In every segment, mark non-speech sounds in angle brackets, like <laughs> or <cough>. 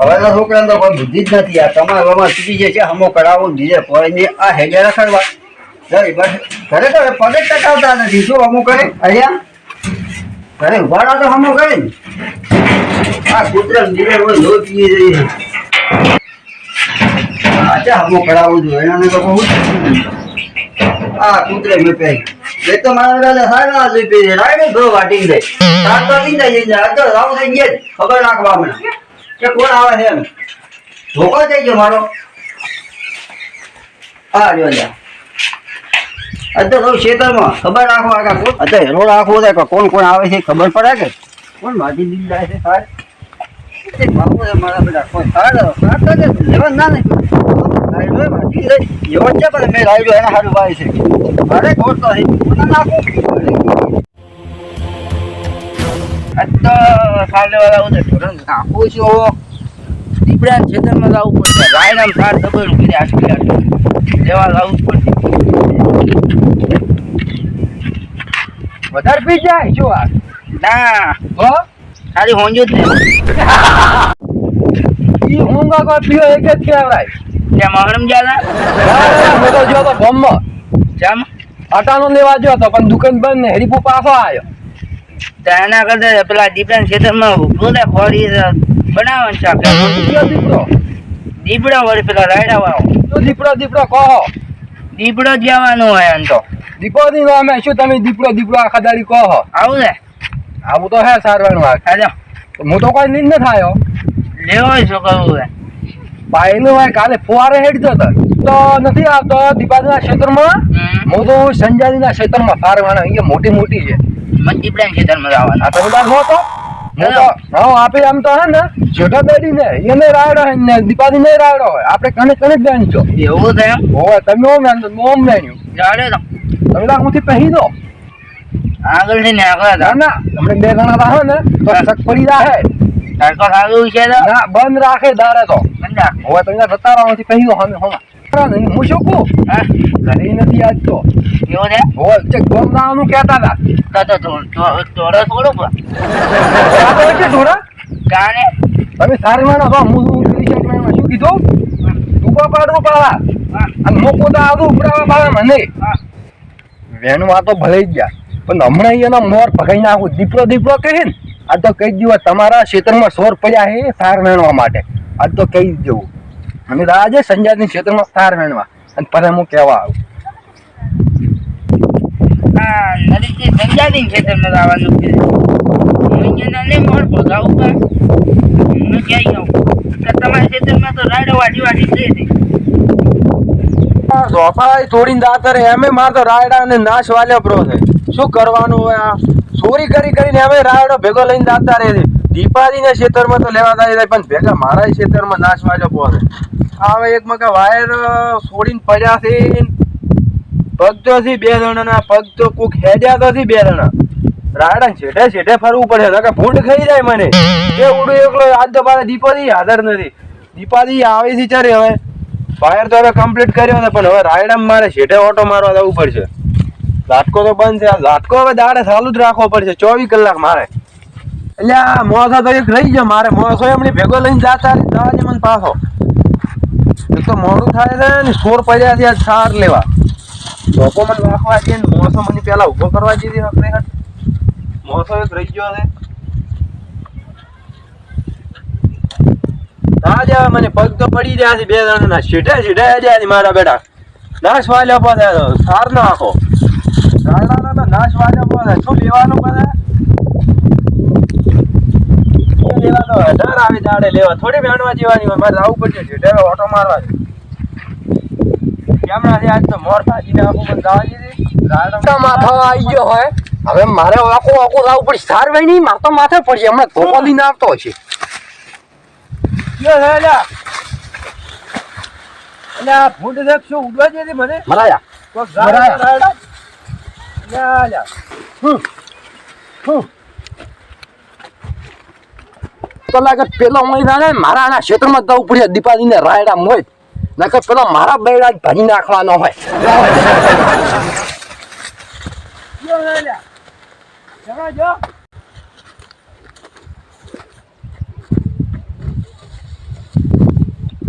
હવે છોકરા તો કોઈ બુદ્ધિ જ નથી. આ તમારે એમાં ચૂકી જે છે, હમો કરાવો બીજે કોઈ આ હેડે રખડવા. ઘરે પગે ટકાવતા નથી. શું હમો કરે? અહીંયા? ઘરે ઉભાડા તો હમો કરે ને. આ કૂતરા રોજ લોહી પીએ જઈએ અચ્છા હમો કરાવવું જોઈએ એનાને તો બહુ આ કૂતરે મેં પે એ તો મારા દાદા સારા જોઈ પે રાઈડે ધો વાટી દે. સાત પી જાય તો રાવ થઈ ગયા. ખબર રાખવા હમણાં કે કોણ આવે છે એમ? ધોકો થઈ ગયો મારો. હા, જો અત્યારે ખેતરમાં ખબર રાખો આગળ અત્યારે હેરો રાખવો કે કોણ કોણ આવે છે ખબર પડે કે? કોણ માટી દીધી જાય છે સાહેબ? મેં રાઈડો એના સારું વાય છે. મારે ખોટ તો નાખું? દીપડા ખેતરમાં લાવવું પડશે લેવા વધારે પી જાય શું આ ના હો ખાલી હોંજો જ ઈ પીઓ એક જ કહેવાય ત્યાં મહરમ જ્યાં મેં તો જો તો જામ આટાનો લેવા ગયો તો પણ દુકાન બંધ ને હરીપુ પાછો આવ્યો તો એના કરતા પેલા દીપડા ખેતરમાં ઉભું ને ખોરી બનાવવાનું છે દીપડો દીપડા. વળી પેલા રાયડા વાળો. દીપડો દીપડો કહો. દીપડો જ જવાનું હોય એમ તો. દીપો દી નામે શું તમે દીપડો દીપડો આખા દાડી કહો? આવું ને. આવું તો હે સારવાનું વાત હાલો. હું તો કોઈ નીંદ ન થાયો લેવો છે પાયલું હોય કાલે ફુવારે હેડતો હતો. તો નથી આવતો દીપાદીના ક્ષેત્રમાં? હું તો સંજાદીના ક્ષેત્રમાં સારવાના અહીંયા મોટી મોટી છે. મને દીપડા જવાનું આ તમે બાર હો તો હું. તો હા આપે આમ તો હે ને જેઠા બેડી ને એને રાયડો હે ને ને રાયડો હોય. આપણે કને કને જ બેન છો. એવું છે તમે ઓમ તો ઓમ બેન્યું જાડે તો. તમે પહેરી દો. આગળ ને આગળ ના ના તમને બે જણા રહો ને તો શક પડી રાખે તડકો સારું છે ના બંધ રાખે દારે તો. બંધા હવે તમે જતા રહો પહેરી દો હમે હોમાં હું શું કહું? હા? ઘરે નથી આજ તો. એવું છે? હવે ચેક ગોમદાનું કહેતા હતા. તો તો તોડો થોડું આ તો છે થોડા કાને તમે સારી માં ના હું હું પેલી શું કીધું? ટૂંકા પાડવું પાડા અને મોકો તો આવું ઉપડાવા પાડે મને? હા. વેણમાં તો ભલે જ ગયા. પણ હમણાં એના મોર ભગાઈ નાખું દીપડો દીપડો કહે ને આ તો કહી જ તમારા ક્ષેત્રમાં સોર પડ્યા છે સાર વેણવા માટે. આજ તો કહી જ જવું અને આજે સંજાતની ક્ષેત્રમાં સાર મેળવા અને પછી હું કહેવા આવું. નદીથી સંજાતી ખેતરમાં આવવાનું છે. હું ક્યાંય આવું. તમારા તો રાડો વાટી દે છે સોફાઈ થોડીને દાતર એમે માર તો રાયડા ને નાશ વાલ્યો પ્રો છે. શું કરવાનું હોય આ? ચોરી કરી કરીને અમે રાયડો ભેગો લઈને દાતા રહે છે. દીપાજી ના ખેતરમાં તો લેવા જાય પણ ભેગા મારા ખેતરમાં નાશ પ્રો છે હવે એક મકા વાયર છોડીને પડ્યા છે. પગ તો છે બે જણાના પગ તો કોક હેડ્યા તો છે બે જણા. રાયડા છેટે છેટે ફરવું પડે કે ભૂંડ ખાઈ જાય મને. એ ઉડું એકલો, આજ તો મારા દીપાજી હાજર નથી. દીપાજી આવે છે ચારે હવે. ફાયર તો હવે કમ્પ્લીટ કર્યો ને પણ હવે રાયડા મારે છેટે ઓટો મારવા જવું પડશે. ઝાટકો તો બંધ છે, આ હવે દાડે ચાલુ જ રાખવો પડશે, ચોવીસ કલાક મારે. એટલે આ મોસા તો એક રહી ગયો, મારે મોસો એમની ભેગો લઈને જાતા જવા દે મને પાછો. એક તો મોડું થાય છે ને, સોર પડ્યા છે સાર લેવા. લોકો મને રાખવા છે મોસો મને પેલા ઊભો કરવા દીધી ખરેખર મોસો એક રહી ગયો છે. ના હવે મને પગ તો પડી રહ્યા બે જણાના. ના સીધે ગયા છે મારા બેટા. નાશ વાલ્યો પડે સાર નાખો. નાશ વાલ્યો પડે શું લેવાનું પડે એ લેવા તો હજાર આવી દાડે લેવા. થોડી વેણવા જેવાની હોય મારે આવવું પડશે સીધે ઓટો મારવા છે. કેમના આજ તો મોર ભાજીને આખું દીધી. માથો આવી ગયો હોય હવે મારે આખું આખું લાવવું પડશે. સાર વેણી માથો માથે પડશે હમણાં ધોકો લઈને આવતો છે લ્યા. અલ્યા, ભૂંડ દેખ શું ઉડવા જેથી મને? મરાયા. લ્યા. હમ. હમ. તો પેલા મહિના મારા આના ક્ષેત્રમાં જવું પડે દીપાજીને રાયડા મોય. નકર પેલા મારા બૈડા ભાજી નાખવાનો હોય. લ્યો હે લ્યા.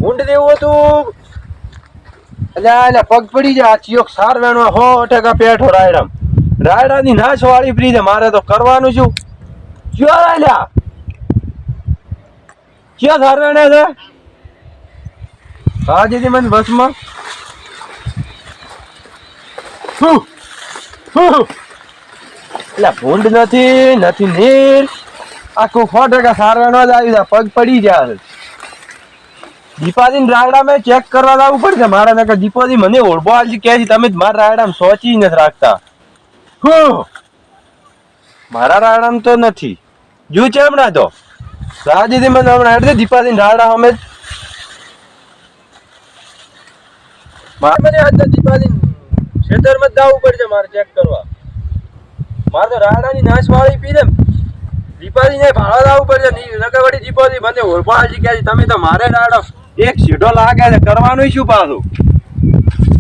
ઊંડ દેવું હતું એટલે એટલે પગ પડી જાય ચિયોક સાર વેણવા હો ટકા પેઠો રાયડા રાયડાની નાશ વાળી ફ્રી છે મારે તો કરવાનું છું. ક્યાં રાયડા? ક્યાં સાર વેણે છે? હા, દીદી, મને બસમાં. એટલે ભૂંડ નથી નથી નીર. આખું સો પગ પડી જાય. દીપાજી રાયડા મેં ચેક કરવા લાવવું પડશે. મારા નકર દીપાજી, મને ઓળબો છે, તમે જ મારા રાયડામાં સોચી નથી રાખતા. મારા રાયડામાં તો નથી. જો છે હમણાં તો. રાજીથી મને હમણાં એટલે દીપાજી ઢાળા અમે મારે મને આજ દીપાજી ખેતરમાં જ જવું પડશે મારે ચેક કરવા. મારે તો રાડાની નાશ વાળી પી દે દીપાજી ને ભાડા લાવવું પડશે નકર વળી દીપાજી મને ઓળખો આજે કહે છે તમે તો મારે રાડા. એક સીધો લાગે છે, કરવાનું શું પાછું?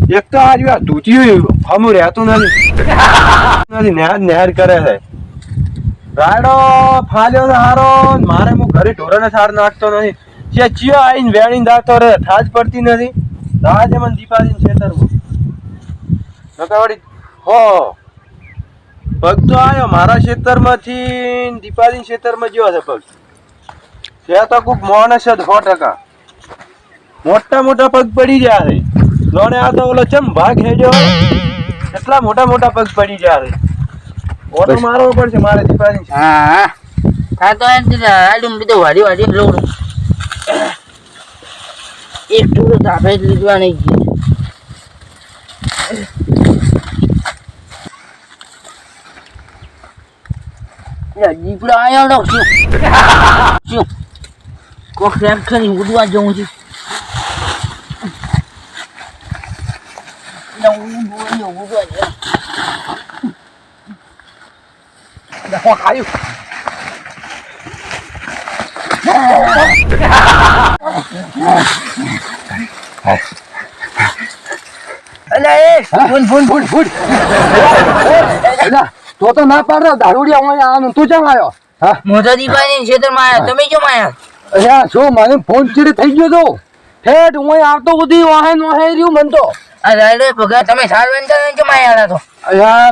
એક તો આ ધૂચ્યું હમું રહેતું નથી. <laughs> નથી નેહાર કરે છે. રાયડો ફાલ્યો ને હારો. મારે હું ઘરે ઢોરને સાર નાખતો નથી. જે ચિયો આવીને વેણીને દાતો રે થાજ પડતી નથી. રાજ મને ખેતરમાં નકર વળી હો. પગ તો આવ્યો મારા ક્ષેત્રમાંથી દીપાજી ક્ષેત્રમાં ગયો છે પગ છે તો ખૂબ માણસ છે સો ટકા. મોટા મોટા પગ પડી ગયા છે. લોને આ તો ઓલો ચમ ભાગ હેજો એટલા મોટા મોટા પગ પડી ગયા છે. ઓટો મારવો પડશે મારે દીપાજી હા હા. તો એમ આડું બધું વાડી વાડી લઉં એક ટૂરો ધાબે જ લીધવા નહીં. ગયો દીપડો આવ્યો શું શું? કોક રેમ કરી ઉડવા જવું છે. ઉડવું ફૂન ફૂન અલ્યા તો તો ના પાડ દારૂડિયા હું આનું તું ચમ આવ્યો. હા મોટા દીપાની માં આવ્યા તમે કેમ આવ્યા? અલ્યા શું મને ફોન ચીડી થઈ ગયો તો. ઠેઠ હું આવતો બધી વાહન વાહે રહ્યું મન તો. રાયડો પગાર તમે સાર વેંચા માયા તો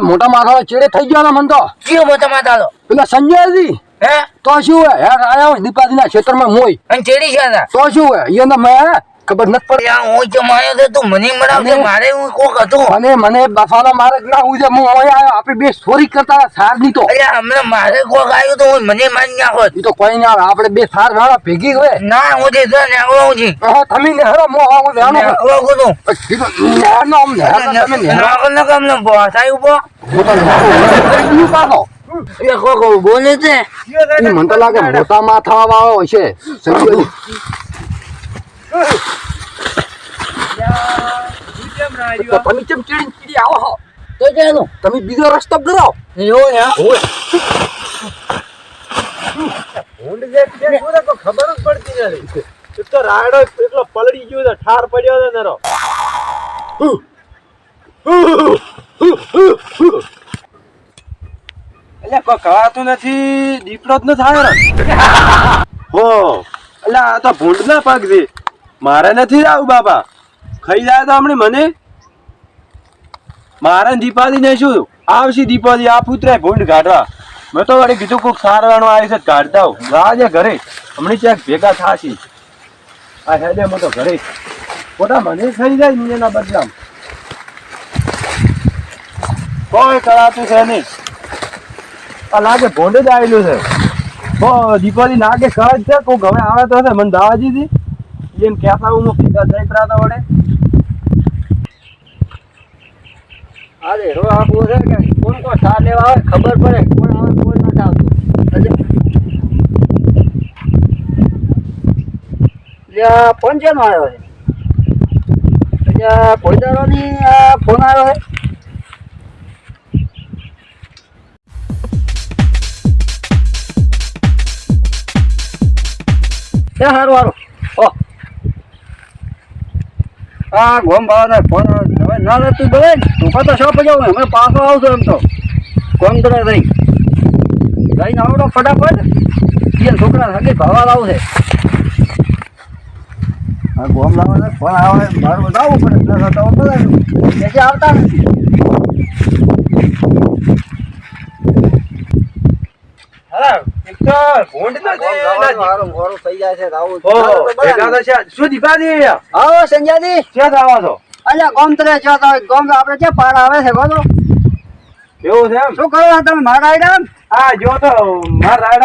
મોટા માથા ચેડે થઈ ગયો ને મન તો. કયો મોટા માતા પેલા સંજયજી. હે? તો શું હે યાર આયા હોય દીપાજીના ક્ષેત્રમાં મોય અને ચેડી છે તો શું હે એને મેં ખબર નથી પડી. હું જો માયો તો તું મને મળાવજે મારે હું કોક હતો? અને મને બફાલા મારે ના હું હું અહીં આવ્યો આપણે બે ચોરી કરતા સારની તો. અરે હમણાં મારે કોક આવ્યો તો હું મને મારી નાખો. એ તો કોઈ ના આપણે બે સાર વાળા ભેગી હોય. ના હું જે ને આવું હું છી. હા, તમે નેહરો મો આવું ને આનો નેવડો કુતું નેહરનો આમ અમને તમે નાગર ને ના ને બોસાઈ ઊભો હું તો એ કોક બોલે છે? મને તો લાગે મોટા માથા વાળો છે તો તમે કેમ ચીડી ચીડી આવો હો? તો ચાલો તમે બીજો રસ્તો કરો. એવું ને ઊંડ જે કે પૂરે તો ખબર જ પડતી નથી. તો રાયડો એટલો પલડી ગયો છે ઠાર પડ્યો છે નરો. એટલે કોઈ કળાતું નથી. દીપડો જ ન થાય ને હો. એટલે આ તો ભૂંડના પગ છે. મારે નથી આવું બાબા. ખાઈ જાય તો હમણે મને. મારે દીપાલી ને શું? આવશે દીપાલી, આ પુત્રે ભૂંડ કાઢવા મેં તો વળી કીધું કોઈક સારવાનું આવી છે કાઢતા હો રાજે ઘરે. હમણાં ક્યાંક ભેગા થાશી. આ હેડે મેં તો ઘરે. ખોટા મને ખાઈ જાય ને એના બદલામ. કોઈ કરાતું છે નહીં. આ લાગે ભોંડે જ આવેલું છે. દીપાલી લાગે કળ છે. કોક હવે આવે તો મને દાવાજી હતી ભેગા જઈ પ્રાતા વડે અરે રો આપવું છે કે કોણ કોણ સાર લેવા આવે, ખબર પડે, કોણ આવે, કોણ નથી આવતું એટલે પંચનો આવ્યો છે? એટલે ની ફોન આવ્યો છે? સારું સારું ઓ. આ ગોમ ભાવને ફોન હવે ના લેતું બોલે તું તો શોપ જાવ અમે પાછો આવશો એમ તો. કોમ કરે રહી લઈને આવડો ફટાફટ. એ છોકરા હગે ભાવા લાવશે આ ગોમ લાવવાના ફોન આવે, મારું બતાવવું પડે. તો આવતા નથી?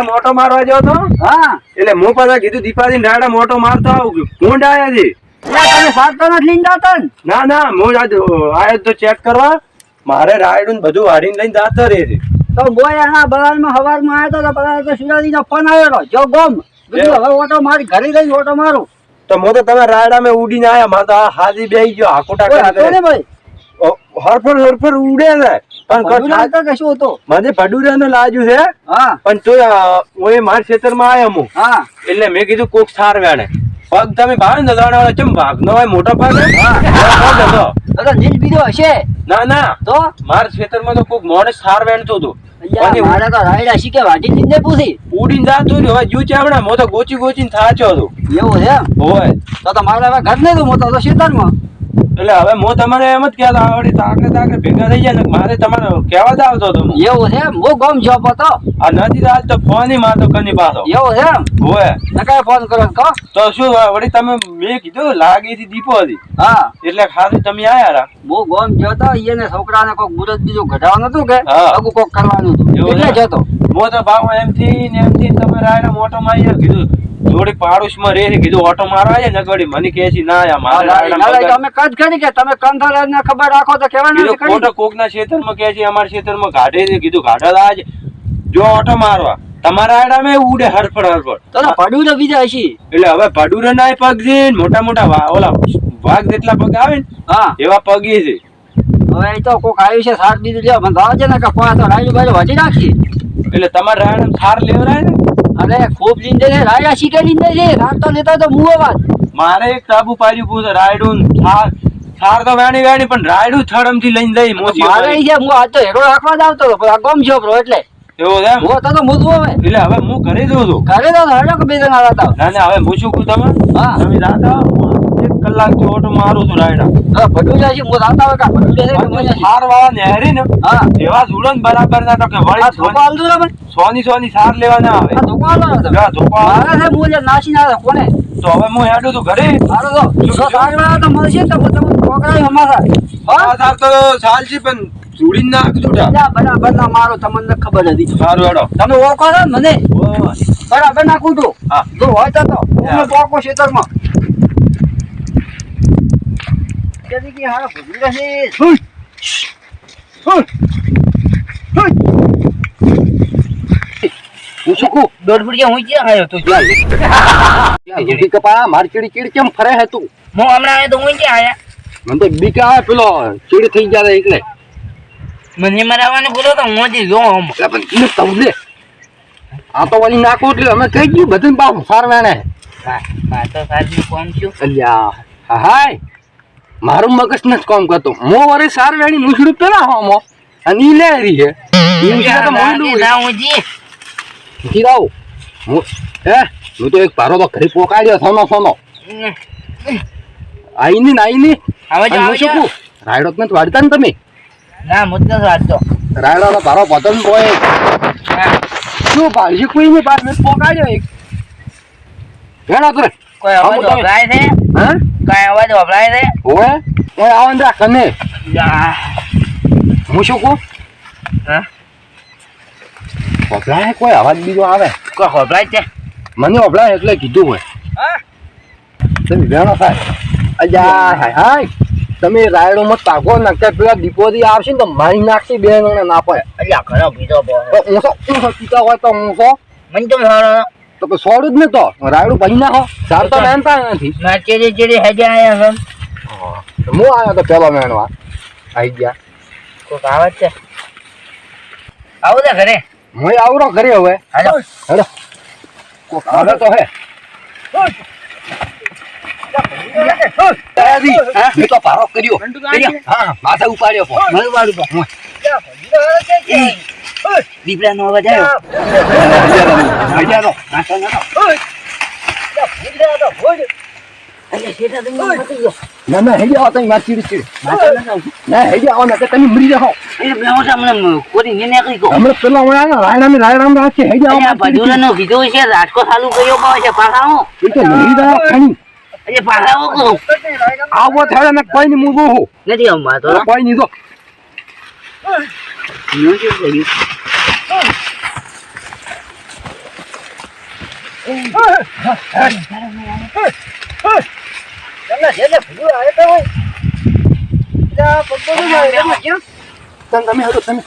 મોટો મારવા ગયો તો. હા. એટલે હું પાછા કીધું દીપાજી રાયડા મોટો મારતો આવું ભૂંડ આયા છે. ના? ના હું આયો તો ચેક કરવા. મારે રાયડું ને બધું વાળીને લઈને જાતો રહે છે. તો બોય એના બગાડમાં હવારમાં આવ્યો તો પેલા તો સુરાજીનો ફોન આવ્યો જો ગોમ. બીજું હવે ઓટો મારી ઘરે જઈને ઓટો મારું. તો તો તમે રાયડા માં ઉડીને આયા મારે તો હાજી બેહી ગયો હાકોટા કરી ભાઈ. હરફર હરફર ઉડે ને. પણ ભડું કઈ કે શું હતો? મને ભડુરા નો લાજુ છે. હા. પણ તો હું મારા માં આયો હું. હા. એટલે મેં કીધું કોક સાર વેણે. પગ તમે ભાવે ને વાળા ચમ ભાગ નો હોય? મોટો પગ હા. હતો. તો તો નીલ બીજો હશે. ના ના. તો? મારા ખેતરમાં તો કોક માણસ સાર વેણતો હતો. મારે તો રાયડા શીખે વાટી દીધે પૂછી? ઉડીને જાતો રહ્યું. હવે જુ ચામડા મો તો ગોચી ગોચીને થાચો હતો. એવું છે હોય. તો તો મારા હવે ઘર નહીં હું તો શેતાનમાં? એટલે હવે હું તમારે એમ જ કહેતો આવડી તાકડે તાકડે ભેગા થઈ જાય ને મારે તમારે કહેવા જ આવતો હતો એવું છે હું ગમ જોબ હતો આ નથી આજ તો ફોનની માતો કની પાછો. એવું છે હોય. નકાય ફોન કરો કહો તો શું વળી તમે મેં કીધું લાગી હતી દીપો હતી. હા. એટલે ખાલી તમે આયા રા હું ગમ જોતો એને છોકરાને કોક મુરત બીજું ઘટાડવાનું હતું કે? અગુ કોક કરવાનું હતું? એટલે જતો હું તો ભાવ એમથી ને એમથી તમે રાયડા મોટો માં કીધું. જોડી પાડોશમાં રે કીધું ઓટો મારવા છે ને ગડી મને કહે છે ના આ મારે તમે કદ કરી કે તમે કંથર ને ખબર રાખો તો કેવાનું કીધું ખોટો કોક ના ખેતરમાં કહે છે અમારા ખેતરમાં ગાઢે છે. કીધું ગાઢા આજ જો ઓટો મારવા તમારા આડામે ઉડે હરફડ હરફડ તો પડું તો બીજા હશી. એટલે હવે પડું ના પગ છે મોટા મોટા ઓલા વાઘ જેટલા પગ આવે ને હા. એવા પગ છે. હવે તો કોક આવ્યું છે સાર દીધું લ્યો મને ભાવ છે ને કે કોઈ તો રાયડું બાજુ વધી નાખી એટલે તમારે રાયણ સાર લેવરાય ને? અરે ખૂબ લીંદે છે રાયડા શીખે લીંદે છે રાત તો લેતા તો મુઓ વાત મારે એક સાબુ પાડ્યું પૂછે રાયડું થાક સાર તો વેણી વેણી પણ રાયડું થડમથી લઈને જઈ મોસી મારે છે હું આ તો હેરો રાખવા જ આવતો હતો પણ આ ગમ છોકરો એટલે. એવો છે એમ? હું તો તો મૂકવો હવે. એટલે હવે હું ઘરે જઉં છું. ઘરે તો હેડો કે બે જણા હતા ના ના હવે મૂછું કું કહું તમે. હા. તમે એક કલાકથી ઓટો મારું છું રાયડા. હા ભડું જાય છે હું રાતા હોય કા ભડું જાય છે સાર વાળા નેહરી ને હા. એવા ને બરાબર ના તો કે આ વળી ધોકો આલતું ને સોની સોની સાર લેવા ના આવે. ધોકો આલો હા તમે ધોકો આવે. છે હું જે નાસી ના કોને? તો હવે હું હેડું છું ઘરે. મારો તો સાર વાળા તો મળશે તો હું તમને અમારા. હા? સાર તો ચાલશે પણ જોડીને નાખજો જા. જા, બરાબર ના મારો તમને ખબર હતી. સારું હેડો. તમે ઓળખો છો મને? બરાબર ના કૂટો હા. જો હોય તો તો. પોકો ખેતરમાં. કદી કે હારા ભૂલી રહેશે. હુઈ. હુઈ. હું શું કહું દોઢ ફૂટ હું ક્યાં આવ્યો તું જો ઊભી કપા મારી ચીડી ચીડ કેમ ફરે હે તું હું હમણાં આવ્યો તો હું ક્યાં આવ્યા મને તો બીક આવે પેલો ચીડ થઈ જાય એટલે મને મરાવવાનું બોલો તો હું જ બધું બાપ સાર હા હા મારું મગજ નથી કામ કરતો. મો વરે સાર વેણી નુસડું પેલા હોમો અને ઈ લે રહી છે. તો. હું હું તો એક ભારો તો ખરી પોકાડ્યો સોનો સોનો. આઈ ની આઈ ની હવે અને હું શું રાયડો જ વાડતા ને તમે? ના મુદ્દો વાડતો રાયડો ભારો પતન હોય. શું ભાજી કોઈ ની પાસે મેં પોકાડ્યો એક. હેડા કરે કોઈ અવાજ તો રાય છે? હા? કઈ અવાજ વપરાય છે? ઓય ઓય આવન રા કને હું શું કહું? હા? વપરાય કોઈ? અવાજ બીજો આવે. કોઈ વપરાય છે? મને વપરાય એટલે કીધું હોય. હા? તમે વેણો થાય અજા હાય હાય. તમે રાયડો મત તાકો નાખતા પેલા દીપોથી આવશે ને તો મારી નાખશે બે જણા ના પડે અલ્યા ઘણો બીજો બહુ તો હું પીતા હોય તો ઊંસો મને તો તો પછી સોડું જ ને તો રાયડું ભરી નાખો. સાર તો મહેનતા નથી. ના ચેડી ચેડી હેજે આયા છે હું આવ્યો તો પેલો વેણવા આઈ ગયા. કોઈક આવે છે. આવું છે ઘરે. હું આવરો ઘરે હવે. હેલો. હેલો કોક આવે તો હે. કર્યો. હા માથા ઉપાડ્યો ફોન. નો અવાજ આવ્યો. ના ના હેડી આવો તમે મારી ચીડી ચીડી ના હેડી આવો ને તમે મરી જાઓ. હમણાં પેલા હમણાં આયા રાયડામી રાખશે હેડી આવો. રાજકો ચાલુ કર્યો એ તો અરે કહું. ને કોઈ નથી તો કોઈ જો. તમને જેટલે ભૂલ આવે તો હોય. તમે હેડો તમે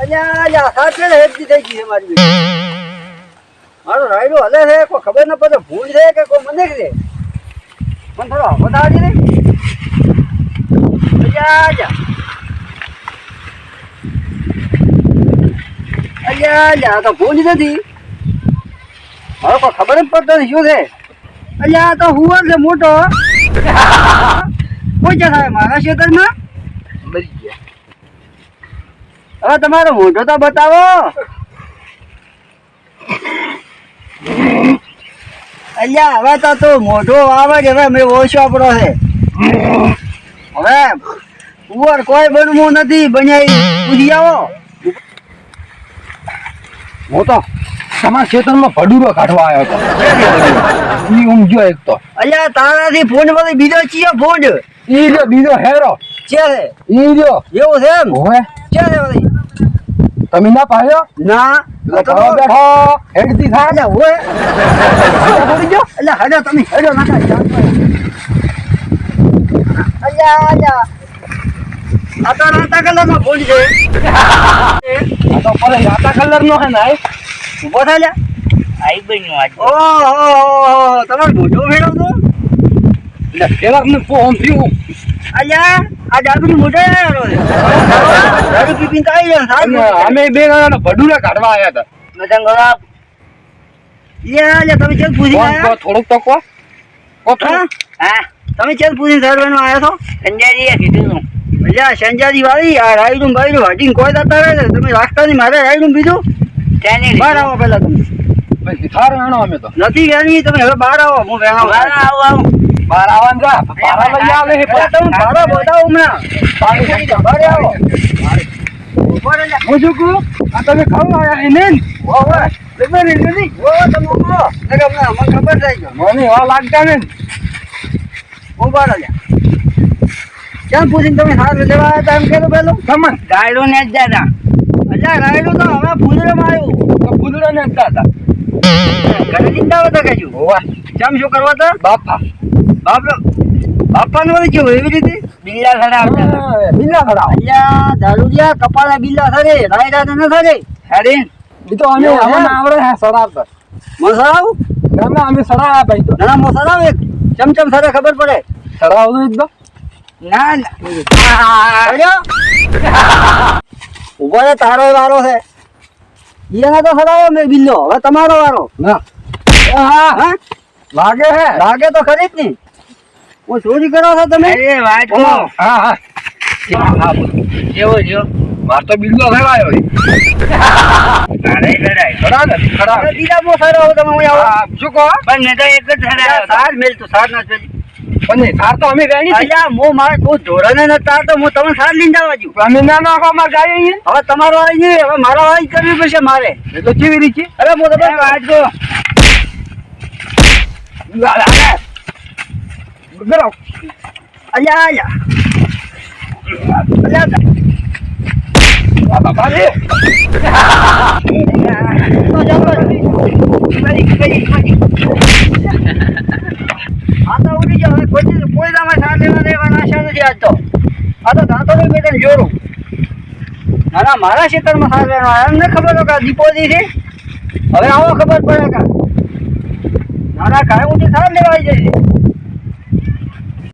અલ્યા, અલ્યા, સાથે થઈ ગઈ છે મારી. મારો રાયડો હલે છે કોઈ ખબર ન પડે ભૂલ છે કે કોઈ મને છે મને થોડો બતાવજે ને અલ્યા, અલ્યા. અલ્યા, અલ્યા, આ તો ભૂલ નથી હવે કોઈ ખબર જ પડતો શું છે? અલ્યા તો હુવર છે મોટો. <laughs> કોઈ છે સાહેબ મારા ક્ષેત્રમાં મરી ગયા. હવે તમારો મોઢો તો બતાવો. અલ્યા હવે તો તું મોઢો આવે છે હવે મેં ઓછો આપણો છે. હવે કુંવર કોઈ બનવું નથી બન્યા પૂછી આવો. હું તો તમારા ખેતરમાં ભડુરો કાઢવા આવ્યો હતો. ઈ ઊંઘ્યો એક તો. અલ્યા તારાથી ફોન વળી બીજો ચિયો ફોન ઈ જો બીજો હેરો. છે ઈ જો એવો છે એમ? હોય છે ભાઈ તમે ના પાડ્યો ના. બેઠો. હેડતી થાય. હોય અલ્યા હેડો તમે હેડો નાખા અલ્યા અલ્યા. આ તો રાતા કલરનો ફોન છે. આ તો પર આટા કલર નો હે ને આય. ઊભો થા લ્યા આઈ બન્યું આજ. ઓહો તમારો મોઢો ફેરવતો એટલે પેલા મને ફોન થયું. અલ્યા આ ડાબરી મોઢે આવ્યો દારૂ પી પીને તો આવી જાય અમે બે જણા કાઢવા આવ્યા હતા. ગળા અલ્યા તમે ચેલ પૂછી આવ્યા થોડુંક તો કહો. હા? તમે ચેલ પૂછી સારવાનો આવ્યા છો? સંજયજીએ કીધું અલ્યા સંજાદી વાળી આ રાયડું બાયડું હટીને કોઈ દાતા રહે તમે રાખતા નહીં મારે રાયડું બીજું? ત્યાંની બહાર આવો પેલા તમે. પછી થાર વેણો અમે તો. નથી વેણવી તમે હવે બહાર આવો હું વાળા આવું આવું. બહાર આવવાનું જા. પારા લઈ આવે. તમે બતાવો હમણાં. બહાર આવો. હું શું કહું? આ તમે ખાવા આવ્યા એને ને. ઓ, ઓ, ખબર નથી. ઓ, તમે હમણાં અમને ખબર થઈ ગયો મને એવા લાગતા ને. ઊભા રહો લ્યા. કેમ પૂછીને તમે સાર લેવા આવ્યા હતા એમ કહેતો પેલો સમજ ગાયડો ને જ દાદા. અલ્યા રાયડું તો હવે ફૂલડામાં આવ્યું તો કુદરા ને હતા હતા ઘરે ચિંતા હતા કહેજો હોવા. ચમ શું કરવા હતા? બાપા. બાપ બાપાનું વળી કેવું એવી રીતે? બિલ્લા ખડા બીજા ખડા અલ્યા દારૂડિયા કપાળા બિલ્લા થરે રાયડા તો ન થરે અરે એ તો અમે અમે આવડે હે સડાવ મસાલાવ ના ના અમે સડાવ્યા ભાઈ તો. નાના મસાલાવ એક. ચમચમ સરે ખબર પડે. સડાવતું એકદમ ના ના. ઊભો રે તારો વારો છે. એને તો સડાવ્યો મેં બિલ્લો હવે તમારો વારો. ના. હા હા. લાગે હે? લાગે તો ખરી જ નહીં. હું ચોરી કરો છો તમે? એ વાત હા હા. જેવો જેવો. માર તો બિલ્લો સડાયો હે. તારે લડાઈ ખરા ને? ખરા. બીજા બહુ સારો તમે હું આવો. શું કહો? પણ મેં તો એક જ હતો. સાર મેલ તો સાર ના ચોરી પણ સાર તો અમે વેણી અહીંયા અલ્યા હું મારે કોઈ ધોરણે ન તાર તો હું તમને સાર લઈને જવા જુ અમે ના નાખો અમારે ગાય અહીં હવે તમારો આવી જઈએ હવે મારો આવી કરવી પડશે મારે. એ તો કેવી રીતે અરે હું એ તમે વાત કહો. અહીંયા અલ્યા. અલ્યા અલ્યા. કોઈ દામાં સાર લેવા દેવાના આશા નથી આજ તો આ તો દાંતોડી બેટે જોરું ના ના મારા ખેતરમાં સાર લેવા આવ્યા. એમને ખબર હોય કે છે હવે આવો ખબર પડે કે ના ના કાંઈ ઊંધી સાર લેવા જાય છે